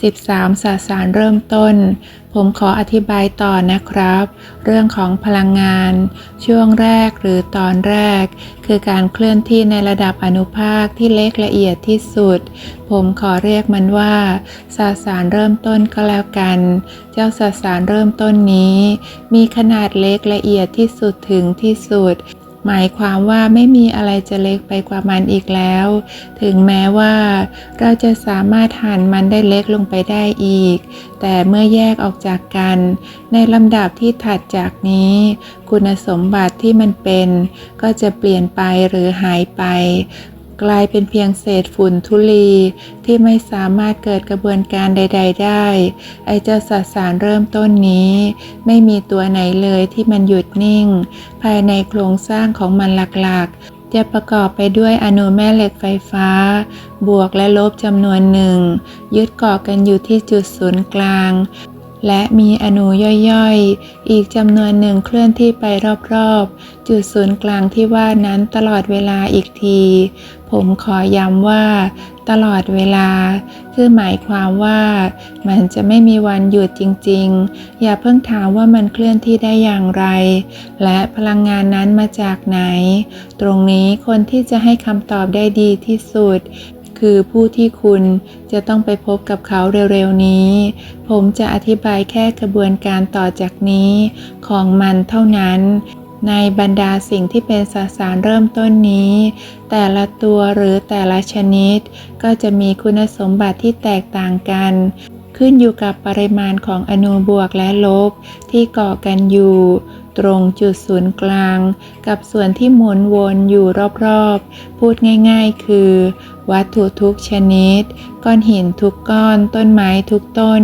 13 สสารเริ่มต้น ผมขออธิบายต่อนะครับ เรื่องของพลังงาน ช่วงแรกหรือตอนแรก คือการเคลื่อนที่ในระดับอนุภาคที่เล็กละเอียดที่สุด ผมขอเรียกมันว่าสสารเริ่มต้นก็แล้วกัน เจ้าสสารเริ่มต้นนี้ มีขนาดเล็กละเอียดที่สุดถึงที่สุด หมายความว่าไม่มีอะไรจะเล็กไปกว่ามันอีกแล้ว ถึงแม้ว่าเราจะสามารถหั่นมันได้เล็กลงไปได้อีก แต่เมื่อแยกออกจากกัน ในลำดับที่ถัดจากนี้ คุณสมบัติที่มันเป็น ก็จะเปลี่ยนไปหรือหายไป กลายเป็นเพียงเศษฝุ่นทุลีที่ไม่สามารถเกิดกระบวนการใด ๆ ได้ ไอ้เจ้าสสารเริ่มต้นนี้ ไม่มีตัวไหนเลยที่มันหยุดนิ่ง ภายในโครงสร้างของมันหลักๆ จะประกอบไปด้วยอนุแม่เหล็กไฟฟ้า บวกและลบจำนวนหนึ่ง ยึดเกาะกันอยู่ที่จุดศูนย์กลาง และมีอนุย่อยๆ อีกจำนวนหนึ่งเคลื่อนที่ไปรอบๆ จุดศูนย์กลางที่ว่านั้นตลอดเวลาอีกที ผมขอย้ำว่า ตลอดเวลา คือหมายความว่า มันจะไม่มีวันหยุดจริงๆ อย่าเพิ่งถามว่ามันเคลื่อนที่ได้อย่างไร และพลังงานนั้นมาจากไหน ตรงนี้คนที่จะให้คำตอบได้ดีที่สุด คือผู้ที่คุณจะต้องไปพบกับเขาเร็วๆนี้ ผมจะอธิบายแค่กระบวนการต่อจากนี้ของมันเท่านั้น ในบรรดาสิ่งที่เป็นสสารเริ่มต้นนี้ แต่ละตัวหรือแต่ละชนิด ก็จะมีคุณสมบัติที่แตกต่างกันขึ้นอยู่กับปริมาณของอนุบวกและลบที่เกาะกันอยู่ ตรงจุดศูนย์กลาง กับส่วนที่หมุนวนอยู่รอบๆ พูดง่ายๆ คือ วัตถุทุกชนิด ก้อนหินทุกก้อน ต้นไม้ทุกต้น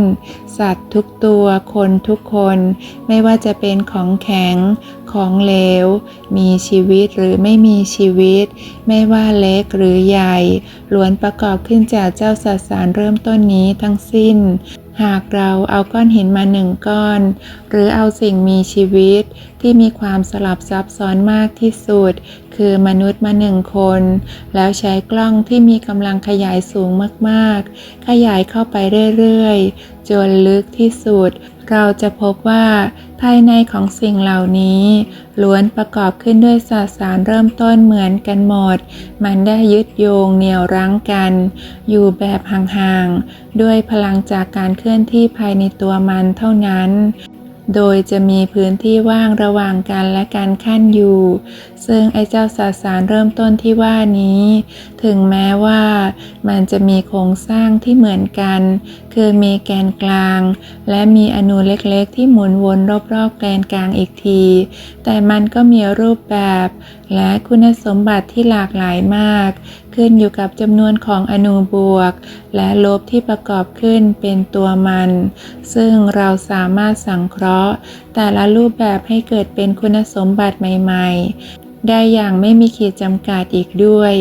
สัตว์ทุกตัว คนทุกคน ไม่ว่าจะเป็นของแข็ง ของเหลว มีชีวิตหรือไม่มีชีวิต ไม่ว่าเล็กหรือใหญ่ ล้วนประกอบขึ้นจากเจ้าสสารเริ่มต้นนี้ทั้งสิ้น หากเราเอาก้อนหินมาหนึ่งก้อน หรือเอาสิ่งมีชีวิตที่มีความสลับซับซ้อนมากที่สุด คือมนุษย์มาหนึ่งคน แล้วใช้กล้องที่มีกำลังขยายสูงมากๆ ขยายเข้าไปเรื่อยๆ จนลึกที่สุด เราจะพบว่าภายในของสิ่งเหล่านี้ล้วนประกอบขึ้นด้วยสสารเริ่มต้นเหมือนกันหมด มันได้ยึดโยงเหนี่ยวรั้งกัน อยู่แบบห่างๆ ด้วยพลังจากการเคลื่อนที่ภายในตัวมันเท่านั้น โดยจะมีพื้นที่ว่างระหว่างกันและการขั้นอยู่ ซึ่งไอ้เจ้าสสารเริ่มต้นที่ว่านี้ ถึงแม้ว่ามันจะมีโครงสร้างที่เหมือนกัน คือมีแกนกลาง และมีอนูเล็กๆ ที่หมุนวนรอบๆแกนกลางอีกที แต่มันก็มีรูปแบบ และคุณสมบัติที่หลากหลายมาก ขึ้นอยู่กับจำนวนของอนูบวก และลบที่ประกอบขึ้นเป็นตัวมัน ซึ่งเราสามารถสังเคราะห์ แต่ละรูปแบบให้เกิดเป็นคุณสมบัติใหม่ ๆ ได้อย่างไม่มีขีดจำกัดอีกด้วย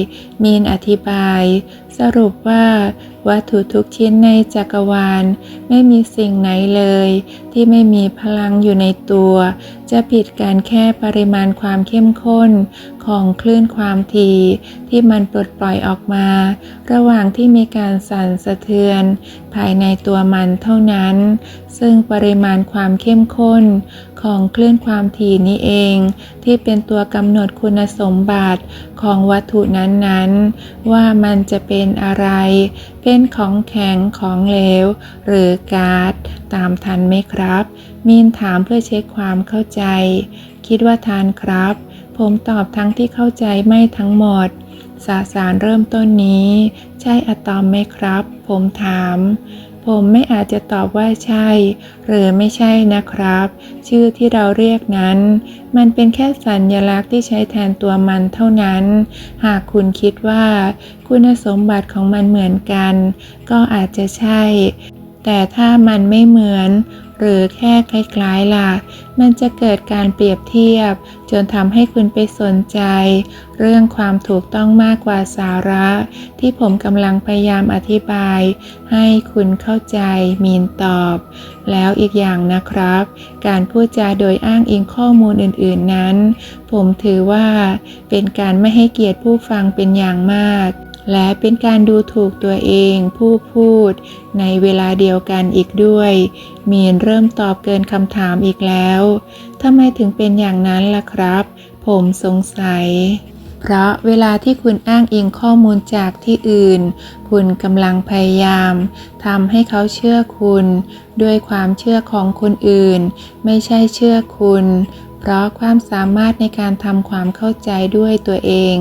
มีนอธิบาย สรุปว่าวัตถุทุกชิ้นในจักรวาล ไม่มีสิ่งไหนเลย ที่ไม่มีพลังอยู่ในตัว จะผิดกันแค่ปริมาณความเข้มข้นของคลื่นความถี่ที่มันปลดปล่อยออกมา ระหว่างที่มีการสั่นสะเทือน ภายในตัวมันเท่านั้น ซึ่งปริมาณความเข้มข้นของคลื่นความถี่นี้เอง ที่เป็นตัวกำหนดคุณสมบัติของวัตถุนั้นๆ ว่ามันจะเป็น็นอะไร เป็นของแข็งของเหลว หรือก๊าซตามทันไหมครับ มีนถามเพื่อเช็คความเข้าใจ คิดว่าทานครับ ผมตอบทั้งที่เข้าใจไม่ทั้งหมดสสารเริ่มต้นนี้ ใช่อะตอมไหมครับ ผมถาม ผมไม่อาจจะตอบว่าใช่ หรือไม่ใช่นะครับ ชื่อที่เราเรียกนั้น มันเป็นแค่สัญญลักษณ์ที่ใช้แทนตัวมันเท่านั้น หากคุณคิดว่า คุณสมบัติของมันเหมือนกัน ก็อาจจะใช่ แต่ถ้ามันไม่เหมือน หรือแค่คล้ายๆล่ะ มันจะเกิดการเปรียบเทียบ จนทำให้คุณไปสนใจ เรื่องความถูกต้องมากกว่าสาระ ที่ผมกำลังพยายามอธิบาย ให้คุณเข้าใจมีนตอบ แล้วอีกอย่างนะครับ การพูดจาโดยอ้างอิงข้อมูลอื่นๆนั้น ผมถือว่าเป็นการไม่ให้เกียรติผู้ฟังเป็นอย่างมาก และเป็นการดูถูกตัวเองผู้พูด ในเวลาเดียวกันอีกด้วย มีนเริ่มตอบเกินคำถามอีกแล้วทำไมถึงเป็นอย่างนั้นล่ะครับ ผมสงสัย เพราะเวลาที่คุณอ้างอิงข้อมูลจากที่อื่น คุณกำลังพยายามทำให้เขาเชื่อคุณ ด้วยความเชื่อของคนอื่น ไม่ใช่เชื่อคุณ เพราะความสามารถในการทำความเข้าใจด้วยตัวเอง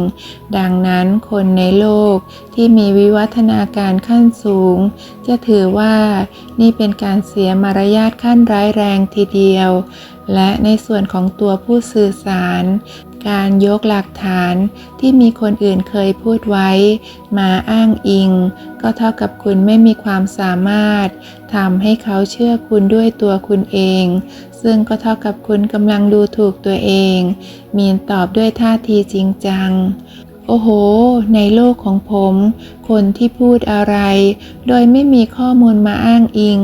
ดังนั้นคนในโลกที่มีวิวัฒนาการขั้นสูง จะถือว่านี่เป็นการเสียมารยาทขั้นร้ายแรงทีเดียว และในส่วนของตัวผู้สื่อสาร การยกหลักฐานที่มีคนอื่นเคยพูดไว้ มาอ้างอิง ก็เท่ากับคุณไม่มีความสามารถทำให้เขาเชื่อคุณด้วยตัวคุณเอง ซึ่งก็เท่ากับคุณกำลังดูถูกตัวเอง มีนตอบด้วยท่าทีจริงจังโอ้โห ในโลกของผม คนที่พูดอะไร โดยไม่มีข้อมูลมาอ้างอิง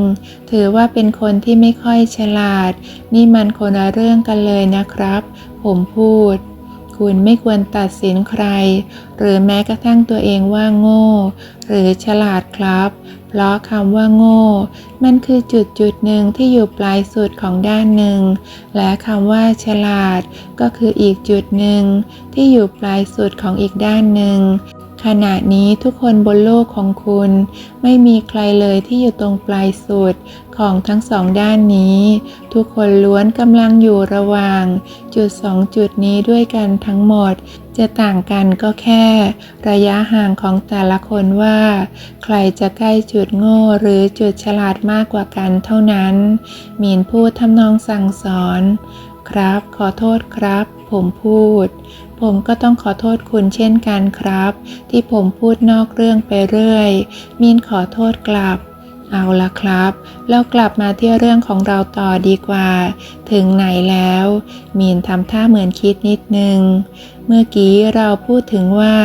ถือว่าเป็นคนที่ไม่ค่อยฉลาด นี่มันคนละเรื่องกันเลยนะครับ ผมพูด คุณไม่ควรตัดสินใคร หรือแม้กระทั่งตัวเองว่าโง่ หรือฉลาดครับ เพราะคำว่าโง่ มันคือจุดจุดหนึ่งที่อยู่ปลายสุดของด้านหนึ่ง และคำว่าฉลาด ก็คืออีกจุดหนึ่งที่อยู่ปลายสุดของอีกด้านหนึ่ง ขณะนี้ทุกคนบนโลกของคุณ ไม่มีใครเลยที่อยู่ตรงปลายสุดของทั้งสองด้านนี้ ทุกคนล้วนกำลังอยู่ระหว่าง จุดสองจุดนี้ด้วยกันทั้งหมด จะต่างกันก็แค่ ระยะห่างของแต่ละคนว่า ใครจะใกล้จุดโง่หรือจุดฉลาดมากกว่ากันเท่านั้นมีนพูดทำนองสั่งสอน ครับ ขอโทษครับ ผมพูด ผมก็ต้องขอโทษคุณเช่นกันครับ ที่ผมพูดนอกเรื่องไปเรื่อย มีนขอโทษกลับ เอาละครับแล้วกลับมาที่เรื่องของเราต่อดีกว่า ถึงไหนแล้ว มีนทำท่าเหมือนคิดนิดนึง เมื่อกี้เราพูดถึงว่า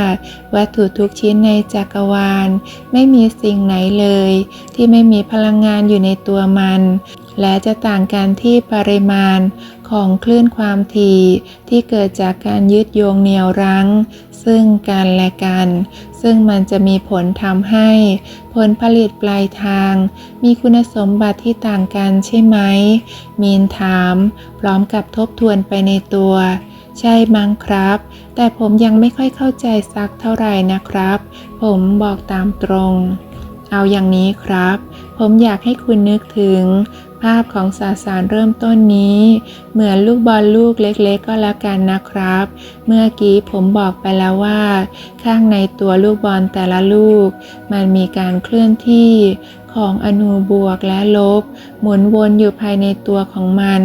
วัตถุทุกชิ้นในจักรวาล ไม่มีสิ่งไหนเลย ที่ไม่มีพลังงานอยู่ในตัวมัน และจะต่างกันที่ปริมาณของคลื่นความถี่ที่เกิดจากการยึดโยงเหนี่ยวรั้ง ซึ่งกันและกัน ซึ่งมันจะมีผลทำให้ผลผลิตปลายทาง มีคุณสมบัติที่ต่างกันใช่ไหม มีนถาม พร้อมกับทบทวนไปในตัว ใช่มั้งครับ แต่ผมยังไม่ค่อยเข้าใจสักเท่าไหร่นะครับ ผมบอกตามตรง เอาอย่างนี้ครับ ผมอยากให้คุณนึกถึง ภาพของสสารเริ่มต้นนี้ เหมือนลูกบอลลูกเล็กๆ ก็แล้วกันนะครับ เมื่อกี้ผมบอกไปแล้วว่า ข้างในตัวลูกบอลแต่ละลูก มันมีการเคลื่อนที่ของอนูบวกและลบหมุนวนอยู่ภายในตัวของมัน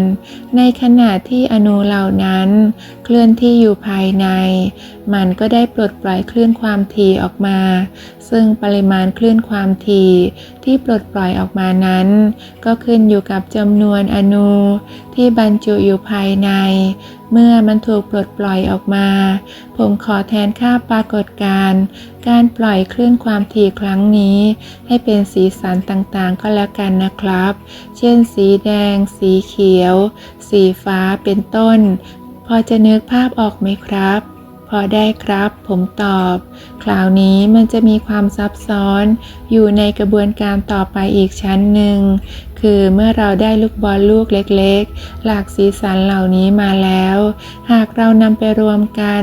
ในขณะที่อนูเหล่านั้น เคลื่อนที่อยู่ภายใน มันก็ได้ปลดปล่อยคลื่นความถี่ออกมา ซึ่งปริมาณคลื่นความถี่ที่ปลดปล่อยออกมานั้น ก็ขึ้นอยู่กับจำนวนอนูที่บรรจุอยู่ภายใน เมื่อมันถูกปลดปล่อยออกมา ผมขอแทนค่าปรากฏการณ์การปล่อยคลื่นความถี่ครั้งนี้ ให้เป็นสีสันต่างๆก็แล้วกันนะครับเช่น สีแดง สีเขียว สีฟ้าเป็นต้น พอจะนึกภาพออกไหมครับ อได้ครับ ผมตอบ คราวนี้มันจะมีความซับซ้อนอยู่ในกระบวนการต่อไปอีกชั้นหนึ่ง คือเมื่อเราได้ลูกบอลลูกเล็กๆ หลากสีสันเหล่านี้มาแล้ว หากเรานำไปรวมกัน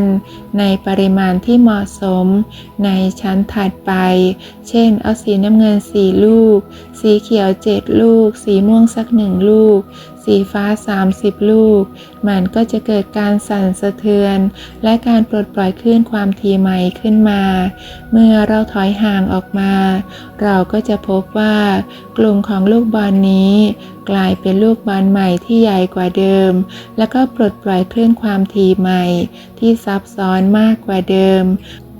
ในปริมาณที่เหมาะสม ในชั้นถัดไป เช่น เอาสีน้ำเงินสี่ลูก สีเขียวเจ็ดลูก สีม่วงสักหนึ่งลูก สีฟ้า 30 ลูก มันก็จะเกิดการสั่นสะเทือน และการปลดปล่อยคลื่นความถี่ใหม่ขึ้นมา เมื่อเราถอยห่างออกมา เราก็จะพบว่ากลุ่มของลูกบอลนี้กลายเป็นลูกบอลใหม่ที่ใหญ่กว่าเดิม แล้วก็ปลดปล่อยคลื่นความถี่ใหม่ ที่ซับซ้อนมากกว่าเดิม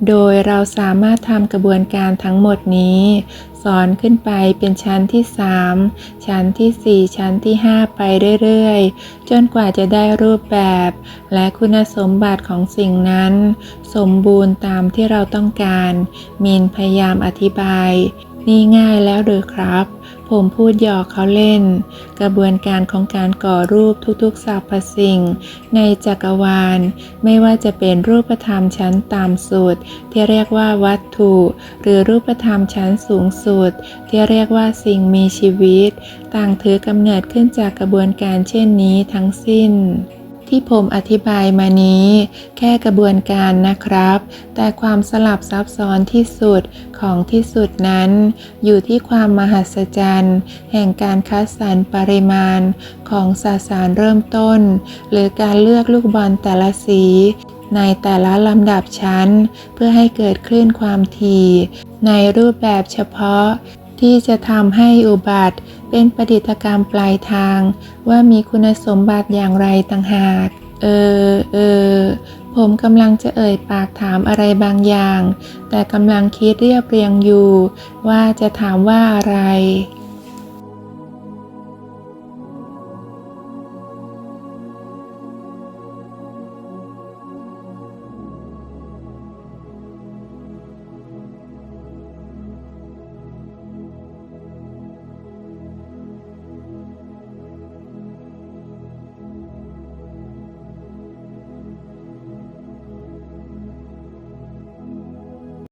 โดยเราสามารถทำกระบวนการทั้งหมดนี้ สอนขึ้นไปเป็นชั้นที่ 3 ชั้นที่ 4 ชั้นที่ 5 ไปเรื่อยๆ จนกว่าจะได้รูปแบบ และคุณสมบัติของสิ่งนั้น สมบูรณ์ตามที่เราต้องการ มีนพยายามอธิบาย นี่ง่ายแล้วหรือครับ ผมพูดหยอกเขาเล่น กระบวนการของการก่อรูปทุกๆสรรพสิ่ง ในจักรวาล ไม่ว่าจะเป็นรูปธรรมชั้นต่ำสุด ที่เรียกว่าวัตถุ หรือรูปธรรมชั้นสูงสุด ที่เรียกว่าสิ่งมีชีวิต ต่างถือกำเนิดขึ้นจากกระบวนการเช่นนี้ทั้งสิ้น ที่ผมอธิบายมานี้ แค่กระบวนการนะครับ แต่ความสลับซับซ้อนที่สุดของที่สุดนั้น อยู่ที่ความมหัศจรรย์ แห่งการคัดสรรปริมาณของสสารเริ่มต้น หรือการเลือกลูกบอลแต่ละสีในแต่ละลำดับชั้น เพื่อให้เกิดคลื่นความถี่ ในรูปแบบเฉพาะที่จะทำให้อุบัติ เป็นประดิษฐกรรมปลายทาง ว่ามีคุณสมบัติอย่างไรต่างหาก เออ เออ ผมกำลังจะเอ่ยปากถามอะไรบางอย่าง แต่กำลังคิดเรียบเรียงอยู่ ว่าจะถามว่าอะไร